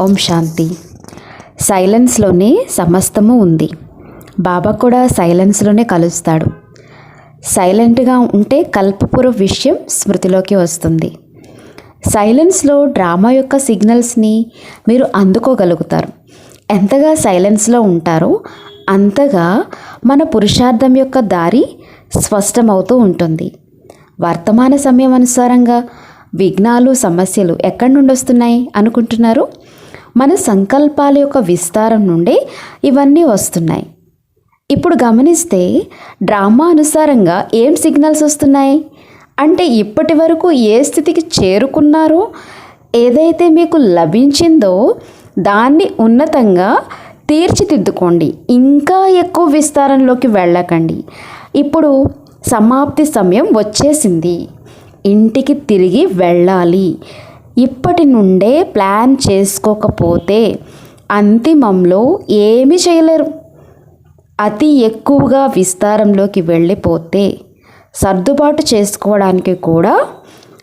ఓం శాంతి. సైలెన్స్లోనే సమస్తము ఉంది. బాబా కూడా సైలెన్స్లోనే కలుస్తాడు. సైలెంట్గా ఉంటే కల్పపూర్వ విషయం స్మృతిలోకి వస్తుంది. సైలెన్స్లో డ్రామా యొక్క సిగ్నల్స్ని మీరు అందుకోగలుగుతారు. ఎంతగా సైలెన్స్లో ఉంటారో అంతగా మన పురుషార్థం యొక్క దారి స్పష్టమవుతూ ఉంటుంది. వర్తమాన సమయం అనుసారంగా విఘ్నాలు సమస్యలు ఎక్కడి నుండి వస్తున్నాయి అనుకుంటున్నారు? మన సంకల్పాల యొక్క విస్తారం నుండి ఇవన్నీ వస్తున్నాయి. ఇప్పుడు గమనిస్తే డ్రామా అనుసారంగా ఏం సిగ్నల్స్ వస్తున్నాయి? అంటే ఇప్పటి వరకు ఏ స్థితికి చేరుకున్నారో ఏదైతే మీకు లభించిందో దాన్ని ఉన్నతంగా తీర్చిదిద్దుకోండి. ఇంకా ఎక్కువ విస్తారంలోకి వెళ్ళకండి. ఇప్పుడు సమాప్తి సమయం వచ్చేసింది. ఇంటికి తిరిగి వెళ్ళాలి. ఇప్పటి నుండే ప్లాన్ చేసుకోకపోతే అంతిమంలో ఏమి చేయలేరు. అతి ఎక్కువగా విస్తారంలోకి వెళ్ళిపోతే సర్దుబాటు చేసుకోవడానికి కూడా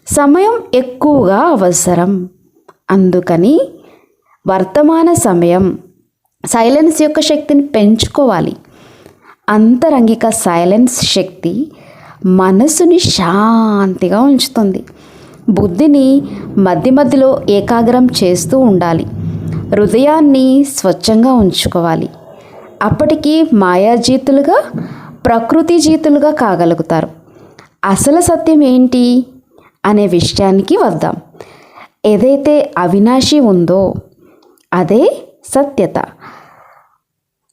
సమయం ఎక్కువగా అవసరం. అందుకని వర్తమాన సమయం సైలెన్స్ యొక్క శక్తిని పెంచుకోవాలి. అంతరంగిక సైలెన్స్ శక్తి మనసుని శాంతిగా ఉంచుతుంది. బుద్ధిని మధ్య మధ్యలో ఏకాగ్రం చేస్తూ ఉండాలి. హృదయాన్ని స్వచ్ఛంగా ఉంచుకోవాలి. అప్పటికి మాయాజీతులుగా ప్రకృతి జీతులుగా కాగలుగుతారు. అసలు సత్యం ఏంటి? అనే విషయానికి వద్దాం. ఏదైతే అవినాశి ఉందో అదే సత్యత.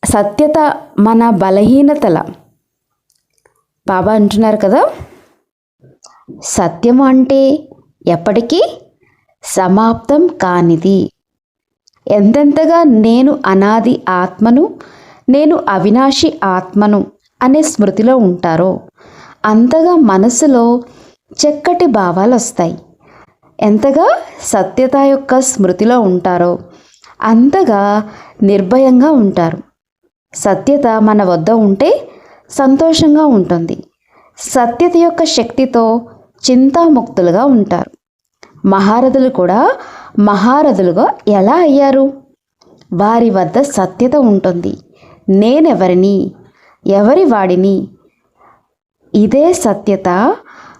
సత్యత మన బలహీనతల. బాబా అంటున్నారు కదా? సత్యం అంటే ఎప్పటికీ సమాప్తం కానిది. ఎంతెంతగా నేను అనాది ఆత్మను నేను అవినాశి ఆత్మను అనే స్మృతిలో ఉంటారో అంతగా మనసులో చక్కటి భావాలు వస్తాయి ఎంతగా సత్యత యొక్క స్మృతిలో ఉంటారో అంతగా నిర్భయంగా ఉంటారు. సత్యత మన వద్ద ఉంటే సంతోషంగా ఉంటుంది. సత్యత యొక్క శక్తితో చింతాముక్తులుగా ఉంటారు. మహారథులు కూడా మహారథులుగా ఎలా అయ్యారు? వారి వద్ద సత్యత ఉంటుంది. నేనెవరిని? ఎవరి వాడిని ఇదే సత్యత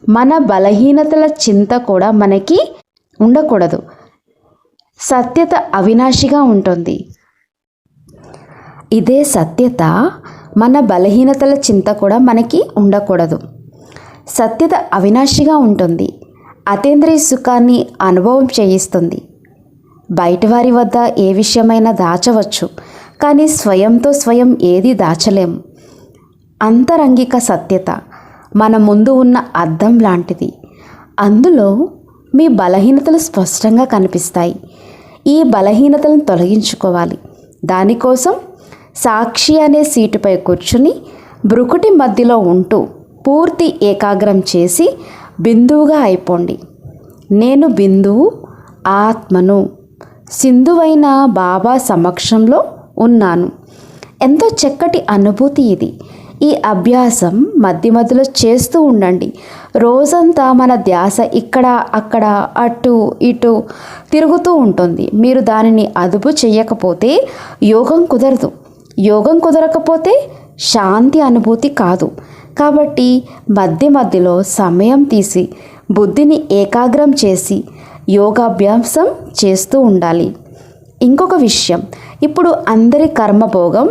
మన బలహీనతల చింత కూడా మనకి ఉండకూడదు. సత్యత అవినాశిగా ఉంటుంది. ఇదే సత్యత మన బలహీనతల చింత కూడా మనకి ఉండకూడదు. సత్యత అవినాశిగా ఉంటుంది. అతీంద్రియ సుఖాన్ని అనుభవం చేయిస్తుంది. బయటవారి వద్ద ఏ విషయమైనా దాచవచ్చు కానీ స్వయంతో స్వయం ఏది దాచలేము అంతరంగిక సత్యత మన ముందు ఉన్న అద్దం లాంటిది. అందులో మీ బలహీనతలు స్పష్టంగా కనిపిస్తాయి. ఈ బలహీనతలను తొలగించుకోవాలి. దానికోసం సాక్షి అనే సీటుపై కూర్చుని బ్రుకుటి మధ్యలో ఉంటూ పూర్తి ఏకాగ్రం చేసి బిందువుగా అయిపోండి. నేను బిందువు ఆత్మను సింధువైన బాబా సమక్షంలో ఉన్నాను. ఎంతో చక్కటి అనుభూతి ఇది. ఈ అభ్యాసం మధ్య మధ్యలో చేస్తూ ఉండండి. రోజంతా మన ధ్యాస ఇక్కడ అక్కడ అటు ఇటు తిరుగుతూ ఉంటుంది. మీరు దానిని అదుపు చేయకపోతే యోగం కుదరదు. యోగం కుదరకపోతే శాంతి అనుభూతి కాదు. కాబట్టి మధ్య మధ్యలో సమయం తీసి బుద్ధిని ఏకాగ్రం చేసి యోగాభ్యాసం చేస్తూ ఉండాలి. ఇంకొక విషయం ఇప్పుడు అందరి కర్మభోగం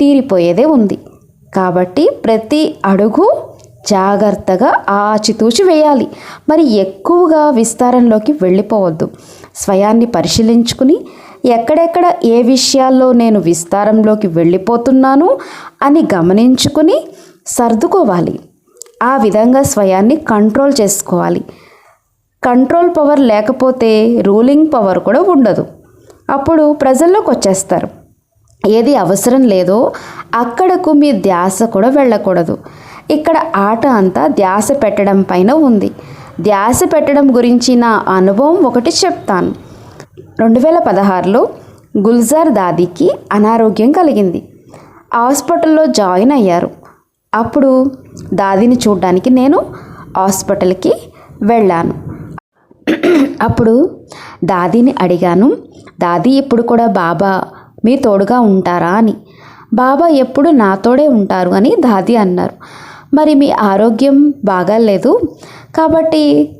తీరిపోయేదే ఉంది. కాబట్టి ప్రతి అడుగు జాగ్రత్తగా ఆచితూచి వేయాలి. మరి ఎక్కువగా విస్తారంలోకి వెళ్ళిపోవద్దు. స్వయాన్ని పరిశీలించుకుని ఎక్కడెక్కడ ఏ విషయాల్లో నేను విస్తారంలోకి వెళ్ళిపోతున్నాను అని గమనించుకుని సర్దుకోవాలి. ఆ విధంగా స్వయాన్ని కంట్రోల్ చేసుకోవాలి. కంట్రోల్ పవర్ లేకపోతే రూలింగ్ పవర్ కూడా ఉండదు. అప్పుడు ప్రజల్లోకి వచ్చేస్తారు. ఏది అవసరం లేదో అక్కడకు మీ ధ్యాస కూడా వెళ్ళకూడదు. ఇక్కడ ఆట అంతా ధ్యాస పెట్టడం పైన ఉంది. ధ్యాస పెట్టడం గురించి నా అనుభవం ఒకటి చెప్తాను. రెండు వేల పదహారులో గుల్జార్ దాదీకి అనారోగ్యం కలిగింది. హాస్పిటల్లో జాయిన్ అయ్యారు. అప్పుడు దాదిని చూడడానికి నేను హాస్పిటల్కి వెళ్ళాను. అప్పుడు దాదిని అడిగాను దాది ఇప్పుడు కూడా బాబా మీ తోడుగా ఉంటారా? అని. బాబా ఎప్పుడు నాతోడే ఉంటారు అని దాది అన్నారు. మరి మీ ఆరోగ్యం బాగాలేదు కాబట్టి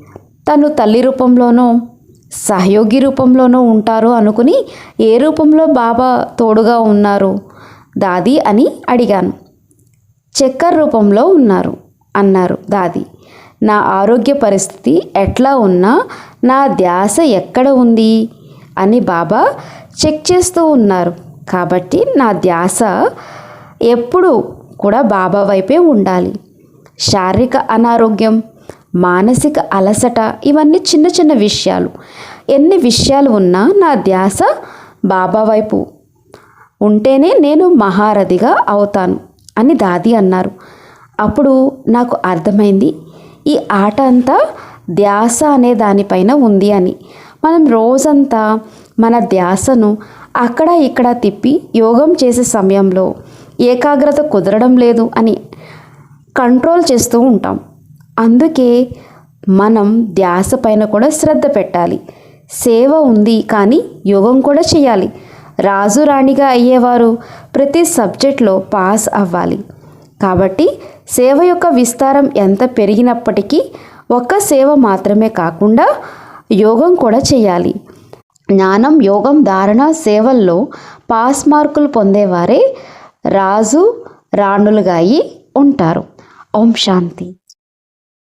తను తల్లి రూపంలోనో సహయోగి రూపంలోనూ ఉంటారు అనుకుని ఏ రూపంలో బాబా తోడుగా ఉన్నారు? దాది అని అడిగాను. చక్కెర రూపంలో ఉన్నారు. అన్నారు దాది. నా ఆరోగ్య పరిస్థితి ఎట్లా ఉన్నా నా ధ్యాస ఎక్కడ ఉంది? అని బాబా చెక్ చేస్తూ ఉన్నారు. కాబట్టి నా ధ్యాస ఎప్పుడు కూడా బాబా వైపే ఉండాలి. శారీరక అనారోగ్యం మానసిక అలసట ఇవన్నీ చిన్న చిన్న విషయాలు. ఎన్ని విషయాలు ఉన్నా నా ధ్యాస బాబా వైపు. ఉంటేనే నేను మహారథిగా అవుతాను. అని దాది అన్నారు. అప్పుడు నాకు అర్థమైంది ఈ ఆట అంతా ధ్యాస అనే దానిపైన ఉంది అని. మనం రోజంతా మన ధ్యాసను అక్కడ ఇక్కడ తిప్పి యోగం చేసే సమయంలో ఏకాగ్రత కుదరడం లేదు అని కంట్రోల్ చేస్తూ ఉంటాం. అందుకే మనం ధ్యాస పైన కూడా శ్రద్ధ పెట్టాలి. సేవ ఉంది కానీ యోగం కూడా చేయాలి. రాజు రాణిగా అయ్యేవారు. ప్రతి సబ్జెక్ట్లో పాస్ అవ్వాలి. కాబట్టి సేవ యొక్క విస్తారం ఎంత పెరిగినప్పటికీ ఒక్క సేవ మాత్రమే కాకుండా యోగం కూడా చేయాలి. జ్ఞానం యోగం ధారణ సేవల్లో పాస్ మార్కులు పొందేవారే రాజు రాణులుగా అయి ఉంటారు. ఓం శాంతి.